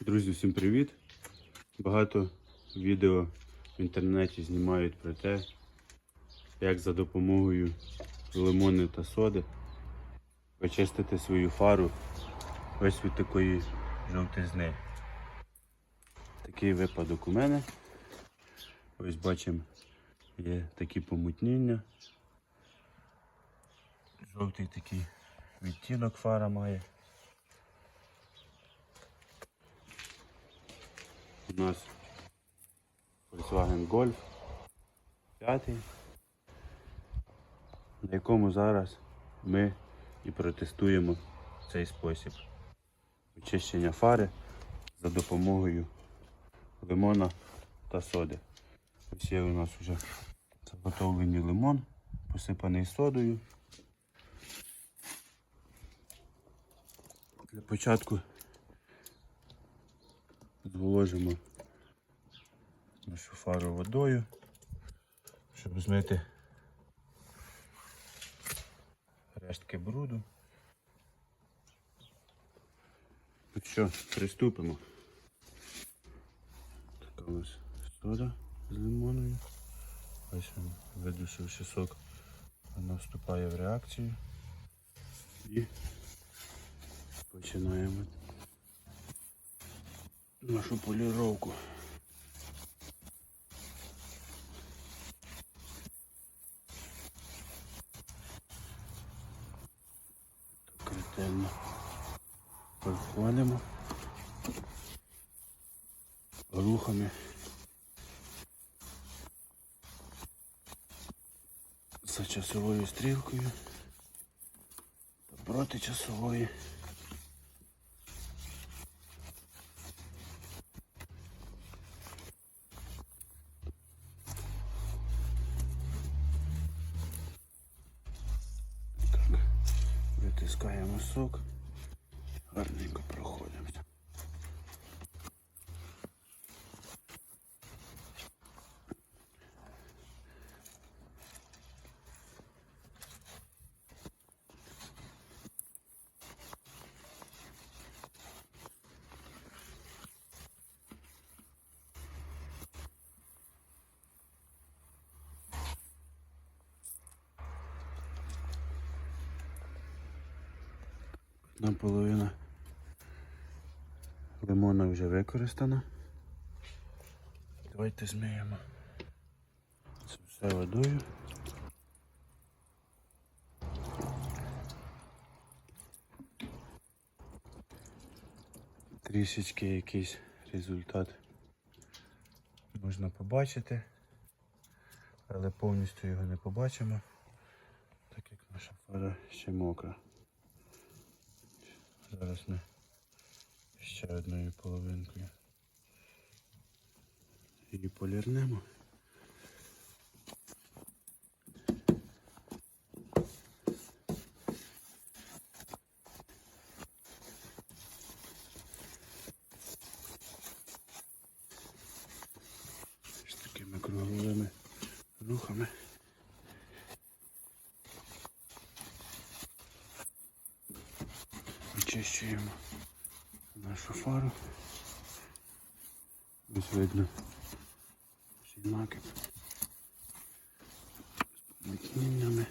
Друзі, всім привіт! Багато відео в інтернеті знімають про те, як за допомогою лимони та соди очистити свою фару ось від такої жовтизни. Такий випадок у мене. Ось бачимо, є такі помутніння. Жовтий такий відтінок фара має. У нас Volkswagen Golf 5, на якому зараз ми і протестуємо цей спосіб очищення фари за допомогою лимона та соди. Ось є у нас вже заготовлений лимон, посипаний содою. Для початку зволожимо нашу фару водою, щоб змити рештки бруду. Ну що, приступимо. Така у нас сода з лимоною. Ось він, видушивши сок, вона вступає в реакцію і починаємо нашу поліровку. Ретельно проходимо рухами. За часовою стрілкою. Та проти часової. Витискаємо сок, гарненько проходимося. Одна половина лимона вже використана. Давайте зміємо це все водою. Трішечки якийсь результат можна побачити, але повністю його не побачимо, так як наша фара ще мокра. Зараз ми ще одною половинкою її полірнемо. З такими круговими рухами. Очищуємо нашу фару. Ось видно всі накид з помітніннями.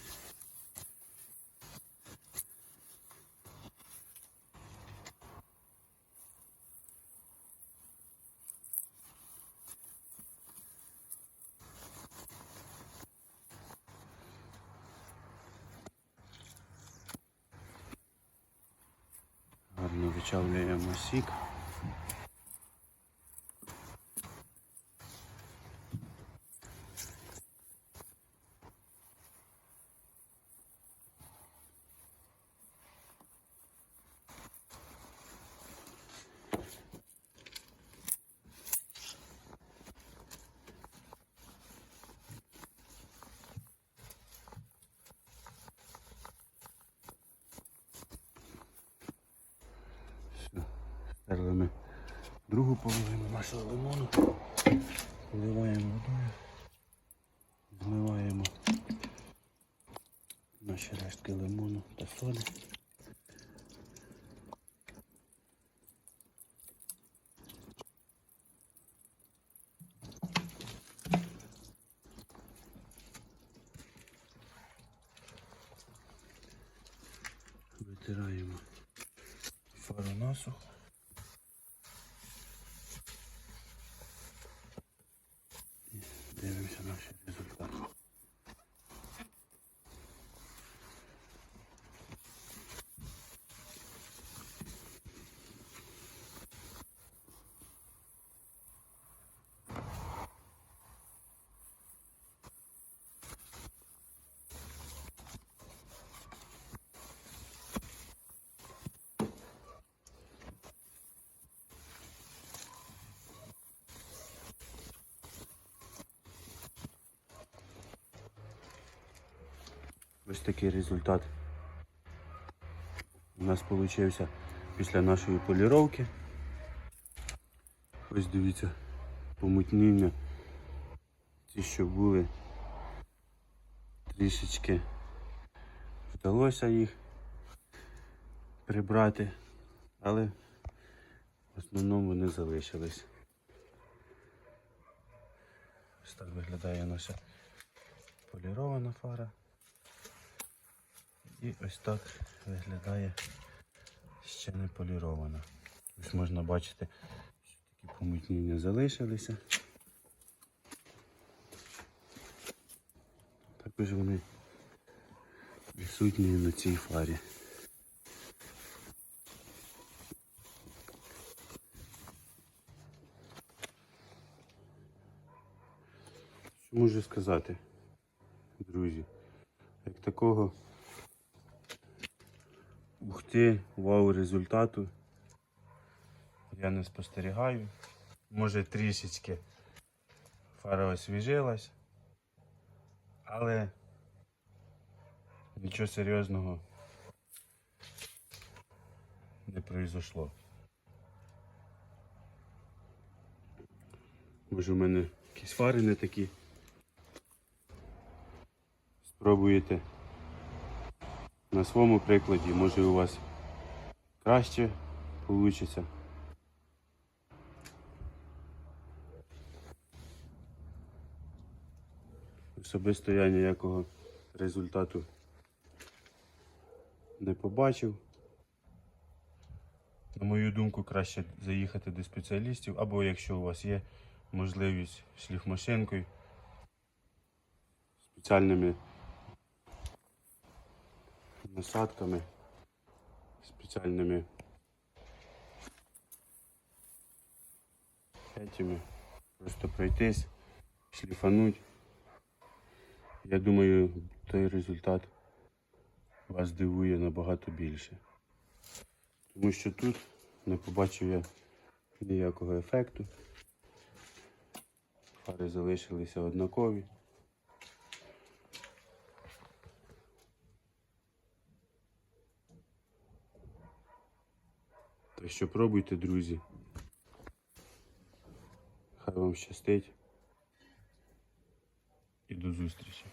Гарно вичавлюємо сік. Стерли ми другу половину нашого лимону. Поливаємо водою, змиваємо наші рештки лимону та соди. Витираємо фару насухо. noches. Ось такий результат у нас вийшов після нашої поліровки. Ось дивіться, помутніння. Ті, що були, трішечки вдалося їх прибрати, але в основному вони залишились. Ось так виглядає наша полірована фара. І ось так виглядає ще не полірована. Ось можна бачити, що такі помутніння залишилися. Також вони присутні на цій фарі. Що можу сказати, друзі? Як такого ухти, вау результату. Я не спостерігаю. Може трішечки фара освіжилась, але нічого серйозного не произошло. Може в мене якісь фари не такі. Спробуєте на своєму прикладі, може у вас краще вийде. Особисто я ніякого результату не побачив. На мою думку, краще заїхати до спеціалістів, або якщо у вас є можливість шліфмашинкою, спеціальними насадками, спеціальними этими, просто пройтись, шліфануть. Я думаю, той результат вас здивує набагато більше. Тому що тут не побачив я ніякого ефекту. Фари залишилися однакові. Так що пробуйте, друзі. Хай вам щастить. І до зустрічі.